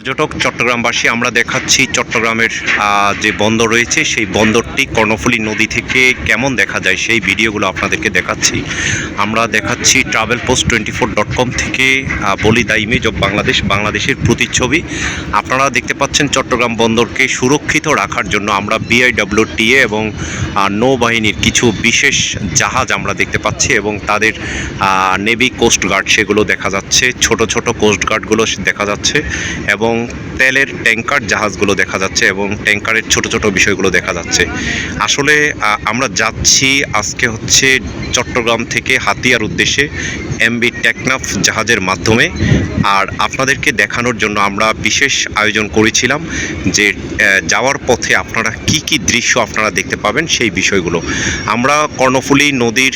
পর্যটক চট্টগ্রামবাসী, আমরা দেখাচ্ছি চট্টগ্রামের যে বন্দর রয়েছে, সেই বন্দরটি কর্ণফুলী নদী থেকে কেমন দেখা যায় সেই ভিডিওগুলো আপনাদেরকে দেখাচ্ছি। আমরা দেখাচ্ছি travel post twenty four dot com থেকে বলি দ্য ইমেজ অব বাংলাদেশ, বাংলাদেশের প্রতিচ্ছবি। আপনারা দেখতে পাচ্ছেন চট্টগ্রাম বন্দরকে সুরক্ষিত রাখার জন্য আমরা বিআইডব্লিউটিএ এবং নৌবাহিনীর কিছু বিশেষ জাহাজ আমরা দেখতে পাচ্ছি এবং তাদের নেভি কোস্ট গার্ড সেগুলো দেখা যাচ্ছে, ছোট ছোট কোস্ট গার্ডগুলো দেখা যাচ্ছে এবং তেলের ট্যাঙ্কার জাহাজগুলো দেখা যাচ্ছে এবং ট্যাঙ্কারের ছোট ছোট বিষয়গুলো দেখা যাচ্ছে। আসলে আমরা যাচ্ছি আজকে হচ্ছে চট্টগ্রাম থেকে হাতিয়ার উদ্দেশ্যে এমবি টেকনাফ জাহাজের মাধ্যমে। আর আপনাদেরকে দেখানোর জন্য আমরা বিশেষ আয়োজন করেছিলাম যে যাওয়ার পথে আপনারা কি কি দৃশ্য আপনারা দেখতে পাবেন সেই বিষয়গুলো। আমরা কর্ণফুলী নদীর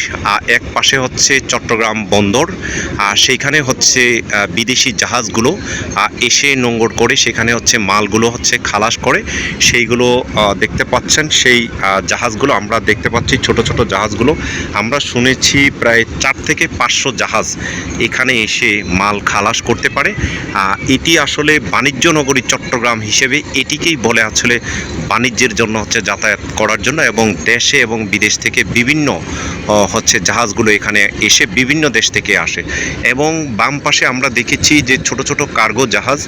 এক পাশে হচ্ছে চট্টগ্রাম বন্দর আর সেইখানে হচ্ছে বিদেশি জাহাজগুলো এসে নোঙ্গর করে সেখানে হচ্ছে মালগুলো হচ্ছে খালাস করে সেইগুলো দেখতে পাচ্ছেন। সেই জাহাজগুলো আমরা দেখতে পাচ্ছি, ছোট ছোট জাহাজগুলো। আমরা শুনেছি প্রায় চার থেকে পাঁচশো জাহাজ এখানে এসে মাল খালাস করতে পারে। এটি আসলে বাণিজ্য নগরী চট্টগ্রাম হিসেবে এটিকেই বলে আসলে বাণিজ্যের জন্য হচ্ছে যাতায়াত করার জন্য এবং দেশে এবং বিদেশ থেকে বিভিন্ন হচ্ছে জাহাজগুলো এখানে এসে বিভিন্ন দেশ থেকে আসে। এবং বাম পাশে আমরা দেখেছি যে ছোট ছোট কার্গো জাহাজ,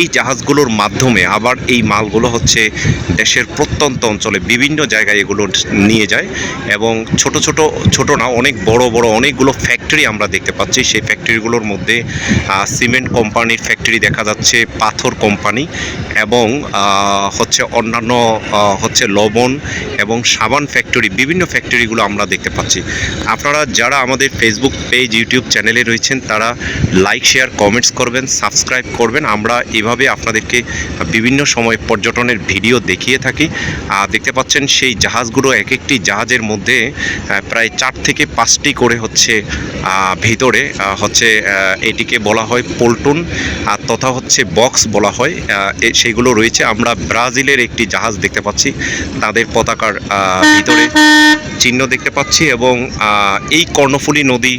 এই জাহাজগুলোর মাধ্যমে আবার এই মালগুলো হচ্ছে দেশের প্রত্যন্ত অঞ্চলে বিভিন্ন জায়গায় এগুলো নিয়ে যায়। এবং ছোট ছোট ছোট না, অনেক বড় বড় অনেকগুলো ফ্যাক্টরি আমরা দেখতে পাচ্ছি। সেই ফ্যাক্টরিগুলোর মধ্যে সিমেন্ট কোম্পানির ফ্যাক্টরি দেখা যাচ্ছে, পাথর কোম্পানি এবং হচ্ছে অন্যান্য হচ্ছে লবণ এবং সাবান ফ্যাক্টরি বিভিন্ন ফ্যাক্টরিগুলো আমরা দেখতে পাচ্ছি। আপনারা যারা আমাদের ফেসবুক পেজ ইউটিউব চ্যানেলে রয়েছেন, তারা লাইক শেয়ার কমেন্টস করবেন সাবস্ক্রাইব করবেন। আমরা এভাবে আপনাদেরকে বিভিন্ন সময় পর্যটনের ভিডিও দেখিয়ে থাকি। দেখতে পাচ্ছেন সেই জাহাজগুলো এক একটি জাহাজের মধ্যে প্রায় চার থেকে পাঁচটি করে হচ্ছে ভিতরে হচ্ছে এটিকে বলা হয় পল্টুন, আর তথা হচ্ছে বক্স বলা হয়। সেগুলো রয়েছে। আমরা ব্রাজিলের একটি জাহাজ দেখতে পাচ্ছি। তাদের পতাকার ভিতরে চিহ্ন দেখতে পাচ্ছি এবং এই কর্ণফুলী নদী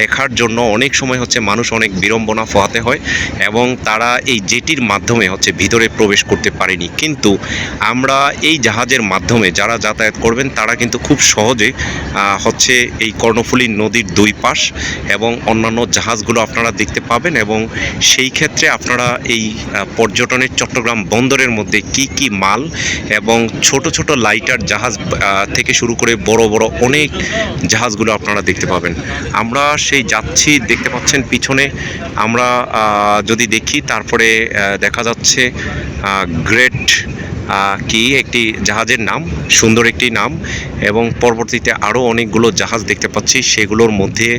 দেখার জন্য অনেক সময় হচ্ছে মানুষ অনেক বিড়ম্বনা পোহাতে হয় এবং তারা এই জেটির মাধ্যমে হচ্ছে ভিতরে প্রবেশ করতে পারেনি। কিন্তু আমরা এই জাহাজের মাধ্যমে যারা যাতায়াত করবেন, তারা কিন্তু খুব সহজে হচ্ছে এই কর্ণফুলী নদীর দুই পাশ এবং অন্যান্য জাহাজগুলো আপনারা দেখতে পাবেন এবং সেই ক্ষেত্রে আপনারা এই পর্যটনের চট্টগ্রাম বন্দরের মধ্যে কি কি মাল এবং ছোট ছোট লাইটার জাহাজ থেকে শুরু করে বড় বড় অনেক জাহাজগুলো আপনারা দেখতে পাবেন। আমরা সেই যাচ্ছি, দেখতে পাচ্ছেন পিছনে, আমরা যদি দেখি তারপরে দেখা যাচ্ছে গ্রেট কি একটি জাহাজের নাম, সুন্দর একটি নাম, এবং পরবর্তীতে আরও অনেকগুলো জাহাজ দেখতে পাচ্ছি। সেগুলোর মধ্যে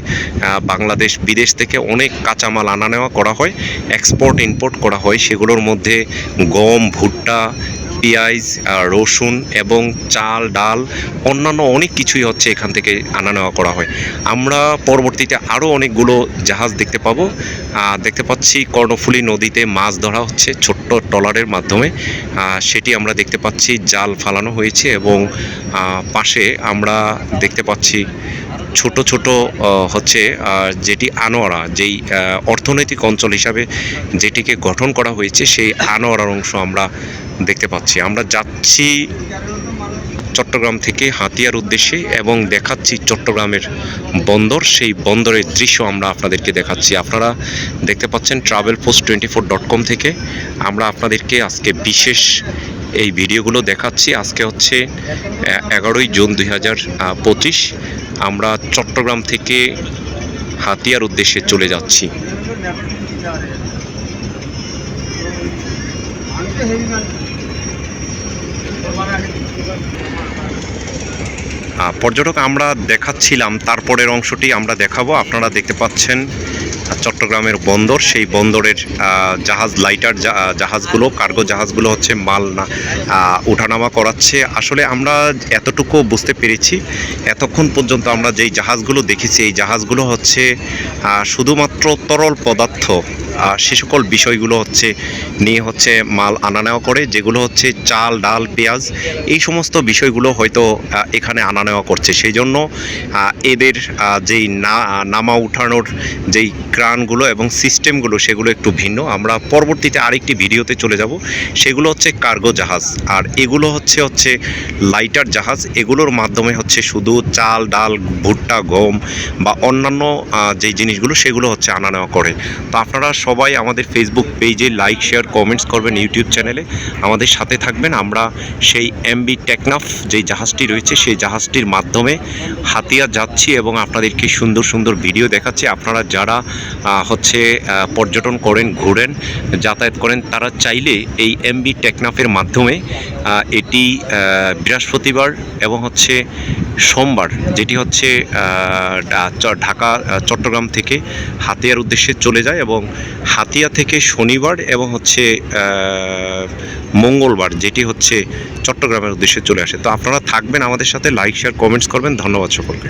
বাংলাদেশ বিদেশ থেকে অনেক কাঁচামাল আনা নেওয়া করা হয় এক্সপোর্ট ইম্পোর্ট করা হয়। সেগুলোর মধ্যে গম, ভুট্টা পেঁয়াজ রসুন এবং চাল, ডাল, অন্যান্য অনেক কিছুই হচ্ছে এখান থেকে আনা নেওয়া করা হয়। আমরা পরবর্তীতে আরও অনেকগুলো জাহাজ দেখতে পাবো। দেখতে পাচ্ছি কর্ণফুলী নদীতে মাছ ধরা হচ্ছে ছোট্ট ট্রলারের মাধ্যমে। সেটি আমরা দেখতে পাচ্ছি, জাল ফালানো হয়েছে এবং পাশে আমরা দেখতে পাচ্ছি ছোট ছোট হচ্ছে যেটি আনোয়ারা, যেই অর্থনৈতিক অঞ্চল হিসাবে যেটিকে গঠন করা হয়েছে, সেই আনোয়ারার অংশ আমরা দেখতে পাচ্ছি। আমরা যাচ্ছি চট্টগ্রাম থেকে হাতিয়ার উদ্দেশ্যে এবং দেখাচ্ছি চট্টগ্রামের বন্দর। সেই বন্দরের দৃশ্য আমরা আপনাদেরকে দেখাচ্ছি। আপনারা দেখতে পাচ্ছেন ট্রাভেল পোস্ট টোয়েন্টি ফোর থেকে। আমরা আপনাদেরকে আজকে বিশেষ এই ভিডিওগুলো দেখাচ্ছি। আজকে হচ্ছে এগারোই জুন দুই হাজার পঁচিশ। আমরা চট্টগ্রাম থেকে হাতিয়ার উদ্দেশ্যে চলে যাচ্ছি। পর্যটক আমরা দেখাচ্ছিলাম, তারপরের অংশটি আমরা দেখাবো। আপনারা দেখতে পাচ্ছেন চট্টগ্রামের বন্দর, সেই বন্দরের জাহাজ লাইটার জাহাজগুলো কার্গো জাহাজগুলো হচ্ছে মাল না ওঠানামা করাচ্ছে। আসলে আমরা এতটুকু বুঝতে পেরেছি। এতক্ষণ পর্যন্ত আমরা যেই জাহাজগুলো দেখেছি, এই জাহাজগুলো হচ্ছে শুধুমাত্র তরল পদার্থ সে সকল বিষয়গুলো হচ্ছে নিয়ে হচ্ছে মাল আনা নেওয়া করে, যেগুলো হচ্ছে চাল, ডাল, পেঁয়াজ, এই সমস্ত বিষয়গুলো হয়তো এখানে আনা নেওয়া করছে। সেই জন্য এদের যেই না, নামা উঠানোর যেই ক্রানগুলো এবং সিস্টেমগুলো, সেগুলো একটু ভিন্ন। আমরা পরবর্তীতে আরেকটি ভিডিওতে চলে যাব। সেগুলো হচ্ছে কার্গো জাহাজ। আর এগুলো হচ্ছে হচ্ছে লাইটার জাহাজ। এগুলোর মাধ্যমে হচ্ছে শুধু চাল, ডাল, ভুট্টা, গম বা অন্যান্য যেই জিনিসগুলো, সেগুলো হচ্ছে আনা নেওয়া করে। তো আপনারা সবাই আমাদের ফেসবুক পেজে লাইক শেয়ার কমেন্টস করবেন ইউটিউব চ্যানেলে আমাদের সাথে থাকবেন আমরা সেই এমবি টেকনাফ যেই জাহাজটি রয়েছে, সেই জাহাজটির মাধ্যমে হাতিয়া যাচ্ছি এবং আপনাদেরকে সুন্দর সুন্দর ভিডিও দেখাচ্ছি। আপনারা যারা হচ্ছে পর্যটন করেন, ঘুরেন, যাতায়াত করেন, তারা চাইলে এই এমবি টেকনাফের মাধ্যমে এটি বৃহস্পতিবার এবং হচ্ছে সোমবার, যেটি হচ্ছে ঢাকা চট্টগ্রাম থেকে হাতিয়ার উদ্দেশ্যে চলে যায় এবং হাতিয়া থেকে শনিবার এবং হচ্ছে মঙ্গলবার, যেটি হচ্ছে চট্টগ্রামের উদ্দেশ্যে চলে আসে। তো আপনারা থাকবেন আমাদের সাথে লাইক শেয়ার কমেন্টস করবেন। ধন্যবাদ সকলকে।